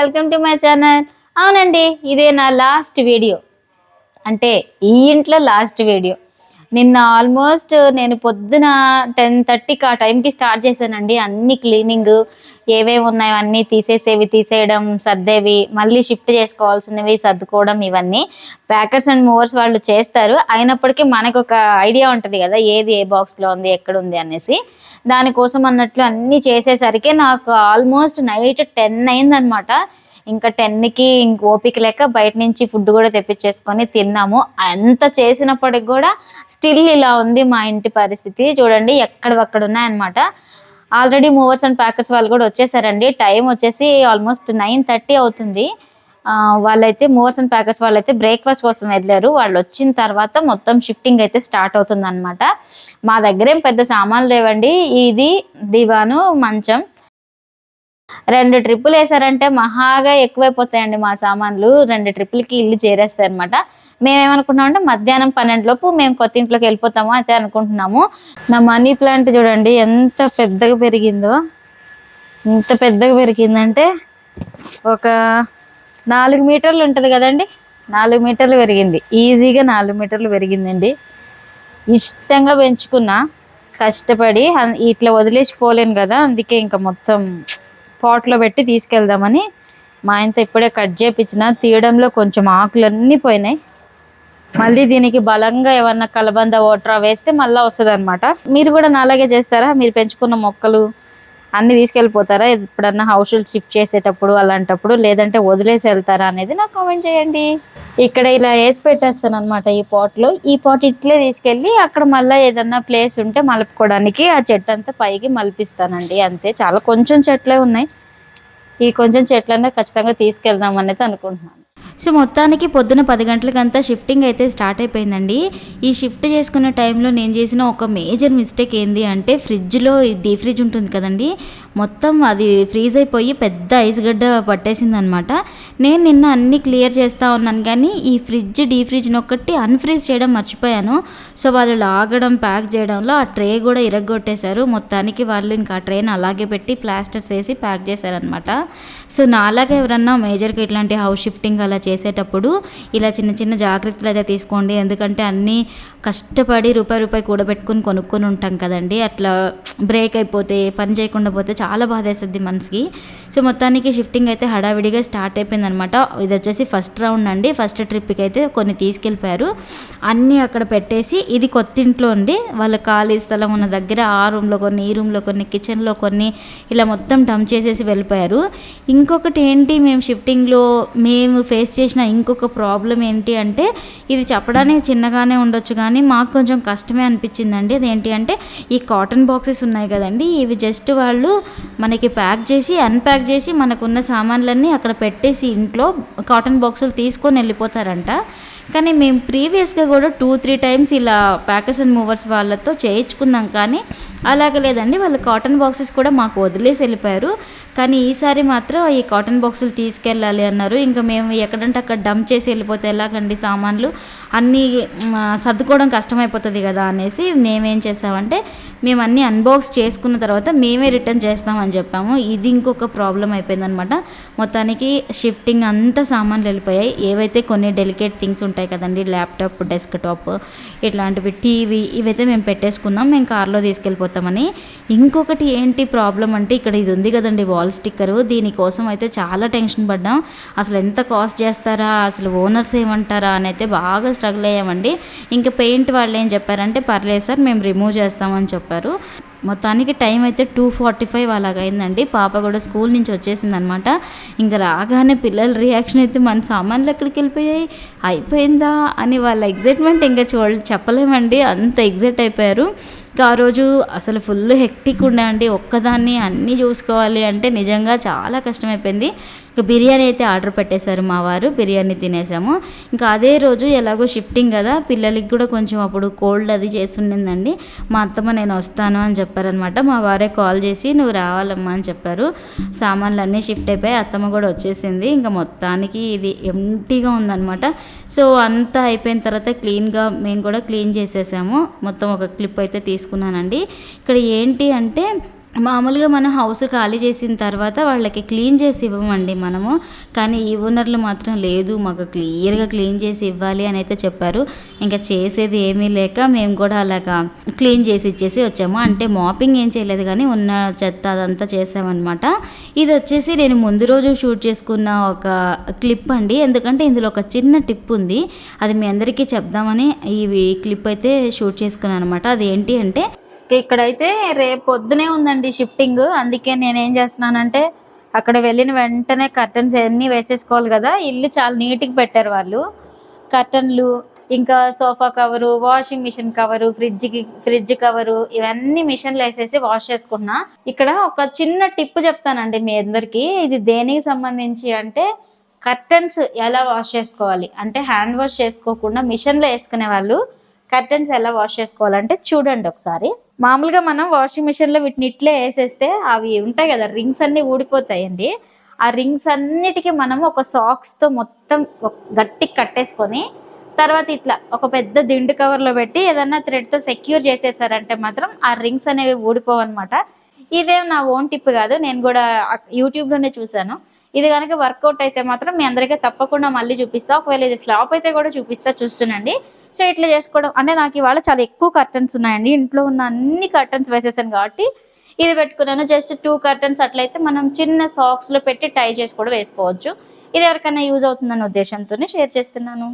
Welcome to my channel. అవునండి ఇదే నా లాస్ట్ వీడియో. అంటే ఈ ఇంట్లో లాస్ట్ వీడియో. నిన్న ఆల్మోస్ట్ నేను పొద్దున టెన్ థర్టీకి ఆ టైంకి స్టార్ట్ చేశానండి. అన్ని క్లీనింగ్ ఏవేవి ఉన్నాయో అన్నీ తీసేసేవి తీసేయడం సర్దేవి మళ్ళీ షిఫ్ట్ చేసుకోవాల్సినవి సర్దుకోవడం ఇవన్నీ ప్యాకర్స్ అండ్ మూవర్స్ వాళ్ళు చేస్తారు. అయినప్పటికీ మనకు ఒక ఐడియా ఉంటుంది కదా ఏది ఏ బాక్స్లో ఉంది ఎక్కడ ఉంది అనేసి. దానికోసం అన్నట్లు అన్నీ చేసేసరికి నాకు ఆల్మోస్ట్ నైట్ టెన్ అయిందనమాట. ఇంకా టెన్కి ఇంక ఓపిక లేక బయట నుంచి ఫుడ్ కూడా తెప్పించేసుకొని తిన్నాము. అంత చేసినప్పటికి కూడా స్టిల్ ఇలా ఉంది మా ఇంటి పరిస్థితి. చూడండి ఎక్కడవక్కడ ఉన్నాయన్నమాట. ఆల్రెడీ మూవర్స్ అండ్ ప్యాకర్స్ వాళ్ళు కూడా వచ్చేసారండి. టైం వచ్చేసి ఆల్మోస్ట్ నైన్ థర్టీ అవుతుంది. వాళ్ళైతే మూవర్స్ అండ్ ప్యాకర్స్ వాళ్ళైతే బ్రేక్ఫాస్ట్ కోసం వెళ్ళారు. వాళ్ళు వచ్చిన తర్వాత మొత్తం షిఫ్టింగ్ అయితే స్టార్ట్ అవుతుంది అనమాట మా దగ్గర ఏం పెద్ద సామాన్లు లేవండి. ఇది దివాను మంచం. రెండు ట్రిప్పులు వేసారంటే మహాగా ఎక్కువైపోతాయండి మా సామాన్లు. రెండు ట్రిప్పులకి ఇల్లు చేరేస్తాయి అనమాట మేమేమనుకుంటున్నాం అంటే మధ్యాహ్నం పన్నెండు లోపు మేము కొత్త ఇంట్లోకి వెళ్ళిపోతాము అయితే అనుకుంటున్నాము. నా మనీ ప్లాంట్ చూడండి ఎంత పెద్దగా పెరిగిందో. ఎంత పెద్దగా పెరిగిందంటే ఒక నాలుగు మీటర్లు ఉంటుంది కదండి. నాలుగు మీటర్లు పెరిగింది. ఈజీగా నాలుగు మీటర్లు పెరిగిందండి. ఇష్టంగా పెంచుకున్నా కష్టపడి ఇట్లా వదిలేసి పోలేను కదా అందుకే ఇంకా మొత్తం పాట్లో పెట్టి తీసుకెళ్దామని మా ఆయనతో ఇప్పుడే కట్ చేపించిన తీయడంలో కొంచెం ఆకులన్నీ పోయినాయి. మళ్ళీ దీనికి బలంగా ఏమన్నా కలబంద ఓట్రా వేస్తే మళ్ళీ వస్తుంది మీరు కూడా నాలాగే చేస్తారా? మీరు పెంచుకున్న మొక్కలు? అన్ని తీసుకెళ్ళిపోతారా? ఎప్పుడన్నా హౌస్ షిఫ్ట్ చేసేటప్పుడు అలాంటప్పుడు లేదంటే వదిలేసి వెళ్తారా అనేది నాకు కామెంట్ చేయండి. ఇక్కడ ఇలా వేసి పెట్టేస్తాను అనమాట ఈ పాట్లో ఈ పాట్ ఇట్లే తీసుకెళ్ళి అక్కడ మళ్ళీ ఏదన్నా ప్లేస్ ఉంటే మలుపుకోవడానికి ఆ చెట్టు అంతా పైకి మలిపిస్తానండి. అంతే. చాలా కొంచెం చెట్లే ఉన్నాయి. ఈ కొంచెం చెట్లన్నా ఖచ్చితంగా తీసుకెళ్దాం అనేది అనుకుంటున్నాను. సో మొత్తానికి పొద్దున పది గంటలకంతా షిఫ్టింగ్ అయితే స్టార్ట్ అయిపోయిందండి. ఈ షిఫ్ట్ చేసుకున్న టైంలో నేను చేసిన ఒక మేజర్ మిస్టేక్ ఏంది అంటే ఫ్రిడ్జ్లో డీ ఫ్రిడ్జ్ ఉంటుంది కదండి. మొత్తం అది ఫ్రీజ్ అయిపోయి పెద్ద ఐస్ గడ్డ పట్టేసింది అనమాట నేను నిన్న అన్ని క్లియర్ చేస్తూ ఉన్నాను కానీ ఈ ఫ్రిడ్జ్ డీ ఫ్రిడ్జ్ని ఒక్కటి అన్ఫ్రీజ్ చేయడం మర్చిపోయాను. సో వాళ్ళు లాగడం ప్యాక్ చేయడంలో ఆ ట్రే కూడా ఇరగొట్టేశారు. మొత్తానికి వాళ్ళు ఇంకా ఆ ట్రేని అలాగే పెట్టి ప్లాస్టర్స్ వేసి ప్యాక్ చేశారనమాట. సో నాలాగా ఎవరన్నా మేజర్గా ఇట్లాంటి హౌస్ షిఫ్టింగ్ అలా చేసేటప్పుడు ఇలా చిన్న చిన్న జాగ్రత్తలు అయితే తీసుకోండి. ఎందుకంటే అన్నీ కష్టపడి రూపాయి రూపాయి కూడబెట్టుకుని కొనుక్కొని ఉంటాం కదండి. అట్లా బ్రేక్ అయిపోతే పని చేయకుండా పోతే చాలా బాధ వేస్తుంది మనసుకి. సో మొత్తానికి షిఫ్టింగ్ అయితే హడావిడిగా స్టార్ట్ అయిపోయింది అనమాట ఇది వచ్చేసి ఫస్ట్ రౌండ్ అండి. ఫస్ట్ ట్రిప్కి అయితే కొన్ని తీసుకెళ్ళిపోయారు. అన్నీ అక్కడ పెట్టేసి ఇది కొత్త ఇంట్లో అండి. వాళ్ళ ఖాళీ స్థలం ఉన్న దగ్గర ఆ రూమ్లో కొన్ని ఈ రూమ్లో కొన్ని కిచెన్లో కొన్ని ఇలా మొత్తం డంప్ చేసేసి వెళ్ళిపోయారు. ఇంకొకటి ఏంటి మేము షిఫ్టింగ్లో మేము ఫేస్ చేసిన ఇంకొక ప్రాబ్లం ఏంటి అంటే ఇది చెప్పడానికి చిన్నగానే ఉండొచ్చు కానీ మాకు కొంచెం కష్టమే అనిపించిందండి. అదేంటి అంటే ఈ కాటన్ బాక్సెస్ ఉన్నాయి కదండి. ఇవి జస్ట్ వాళ్ళు మనకి ప్యాక్ చేసి అన్ప్యాక్ చేసి మనకున్న సామాన్లన్నీ అక్కడ పెట్టేసి ఇంట్లో కాటన్ బాక్సులు తీసుకొని వెళ్ళిపోతారంట. కానీ మేము ప్రీవియస్గా కూడా టూ త్రీ టైమ్స్ ఇలా ప్యాకర్స్ అండ్ మూవర్స్ వాళ్ళతో చేయించుకున్నాం కానీ అలాగ లేదండి. వాళ్ళు కాటన్ బాక్సెస్ కూడా మాకు వదిలేసి వెళ్ళిపోయారు. కానీ ఈసారి మాత్రం ఈ కాటన్ బాక్సులు తీసుకెళ్ళాలి అన్నారు. ఇంకా మేము ఎక్కడంటే అక్కడ డంప్ చేసి వెళ్ళిపోతే ఎలాగండి సామాన్లు? అన్నీ సర్దుకోవడం కష్టమైపోతుంది కదా అనేసి మేమేం చేస్తామంటే మేము అన్నీ అన్బాక్స్ చేసుకున్న తర్వాత మేమే రిటర్న్ చేస్తామని చెప్పాము. ఇది ఇంకొక ప్రాబ్లం అయిపోయిందనమాట. మొత్తానికి షిఫ్టింగ్ అంతా సామాన్లు వెళ్ళిపోయాయి. ఏవైతే కొన్ని డెలికేట్ థింగ్స్ ఉంటాయి కదండి ల్యాప్టాప్ డెస్క్ టాప్ ఇట్లాంటివి టీవీ ఇవైతే మేము పెట్టేసుకున్నాం మేము కార్లో తీసుకెళ్ళిపోతామని. ఇంకొకటి ఏంటి ప్రాబ్లం అంటే ఇక్కడ ఇది ఉంది కదండి వాల్ స్టిక్కరు దీనికోసం అయితే చాలా టెన్షన్ పడ్డాం. అసలు ఎంత కాస్ట్ చేస్తారా అసలు ఓనర్స్ ఏమంటారా అని అయితే బాగా స్ట్రగుల్ అయ్యామండి. ఇంకా పెయింట్ వాళ్ళు ఏం చెప్పారంటే పర్లేదు సార్ మేము రిమూవ్ చేస్తామని చెప్పారు. మొత్తానికి టైం అయితే టూ ఫార్టీ ఫైవ్ అలాగైందండి పాప కూడా స్కూల్ నుంచి వచ్చేసింది అనమాట ఇంకా రాగానే పిల్లల రియాక్షన్ అయితే మన సామాన్లు ఎక్కడికి వెళ్ళిపోయాయి? అయిపోయిందా? అని వాళ్ళ ఎగ్జైట్మెంట్ ఇంకా చూ చెప్పలేమండి. అంత ఎగ్జైట్ అయిపోయారు. ఇంకా ఆ రోజు అసలు ఫుల్ హెక్టిక్ ఉండే అండి. ఒక్కదాన్ని అన్నీ చూసుకోవాలి అంటే నిజంగా చాలా కష్టమైపోయింది. ఇంకా బిర్యానీ అయితే ఆర్డర్ పెట్టేశారు మా వారు బిర్యానీ తినేసాము. ఇంకా అదే రోజు ఎలాగో షిఫ్టింగ్ కదా పిల్లలకి కూడా కొంచెం అప్పుడు కోల్డ్ అది చేస్తుండిందండి. మా అత్తమ్మ నేను వస్తాను అని చెప్పారనమాట. మా వారే కాల్ చేసి నువ్వు రావాలమ్మా అని చెప్పారు. సామాన్లు అన్నీ షిఫ్ట్ అయిపోయి అత్తమ్మ కూడా వచ్చేసింది. ఇంకా మొత్తానికి ఇది ఎంటీగా ఉందన్నమాట సో అంతా అయిపోయిన తర్వాత క్లీన్గా మేము కూడా క్లీన్ చేసేసాము. మొత్తం ఒక క్లిప్ అయితే తీసుకున్నానండి. ఇక్కడ ఏంటి అంటే మామూలుగా మనం హౌస్ ఖాళీ చేసిన తర్వాత వాళ్ళకి క్లీన్ చేసి ఇవ్వమండి మనము. కానీ ఈ ఓనర్లు మాత్రం లేదు మాకు క్లియర్గా క్లీన్ చేసి ఇవ్వాలి అని అయితే చెప్పారు. ఇంకా చేసేది ఏమీ లేక మేము కూడా అలాగా క్లీన్ చేసి ఇచ్చేసి వచ్చాము. అంటే మాపింగ్ ఏం చేయలేదు కానీ ఉన్న చెత్త అదంతా చేసామన్నమాట. ఇది వచ్చేసి నేను ముందు రోజు షూట్ చేసుకున్న ఒక క్లిప్ అండి. ఎందుకంటే ఇందులో ఒక చిన్న టిప్ ఉంది. అది మీ అందరికీ చెప్దామని ఈ క్లిప్ అయితే షూట్ చేసుకున్నాను అనమాట అది ఏంటి అంటే ఇక్కడైతే రేపు పొద్దునే ఉందండి షిఫ్టింగ్. అందుకే నేనేం చేస్తున్నానంటే అక్కడ వెళ్ళిన వెంటనే కర్టన్స్ అన్నీ వేసేసుకోవాలి కదా ఇల్లు చాలా నీట్గా పెట్టారు వాళ్ళు. కర్టన్లు ఇంకా sofa cover washing machine cover ఫ్రిడ్జ్కి fridge cover ఇవన్నీ మిషన్లు వేసేసి వాష్ చేసుకున్నా. ఇక్కడ ఒక చిన్న టిప్ చెప్తానండి మీ అందరికీ. ఇది దేనికి సంబంధించి అంటే కర్టన్స్ ఎలా వాష్ చేసుకోవాలి? అంటే హ్యాండ్ వాష్ చేసుకోకుండా మిషన్లో వేసుకునే వాళ్ళు కర్టన్స్ ఎలా వాష్ చేసుకోవాలంటే చూడండి ఒకసారి. మామూలుగా మనం వాషింగ్ మిషన్లో వీటిని ఇట్లే వేసేస్తే అవి ఉంటాయి కదా రింగ్స్ అన్నీ ఊడిపోతాయండి. ఆ రింగ్స్ అన్నిటికీ మనం ఒక సాక్స్తో మొత్తం ఒక- గట్టిగా కట్టేసుకొని తర్వాత ఇట్లా ఒక పెద్ద దిండు కవర్లో పెట్టి ఏదన్నా థ్రెడ్తో సెక్యూర్ చేసేసారంటే మాత్రం ఆ రింగ్స్ అనేవి ఊడిపోవు అనమాట ఇదేం నా ఓన్ టిప్ కాదు నేను కూడా యూట్యూబ్లోనే చూశాను. ఇది కనుక వర్కౌట్ అయితే మాత్రం మీ అందరికీ తప్పకుండా మళ్ళీ చూపిస్తా. ఒకవేళ ఇది ఫ్లాప్ అయితే కూడా చూపిస్తా చూస్తుండండి. సో ఇట్లా చేసుకోవడం అంటే నాకు ఇవాళ చాలా ఎక్కువ కర్టన్స్ ఉన్నాయండి. ఇంట్లో ఉన్న అన్ని కర్టన్స్ వేసేసాను కాబట్టి ఇది పెట్టుకున్నాను. జస్ట్ టూ కర్టన్స్ అట్లయితే మనం చిన్న సాక్స్లో పెట్టి టై చేసి కూడా వేసుకోవచ్చు. ఇది ఎవరికైనా యూజ్ అవుతుందన్న ఉద్దేశంతోనే షేర్ చేస్తున్నాను.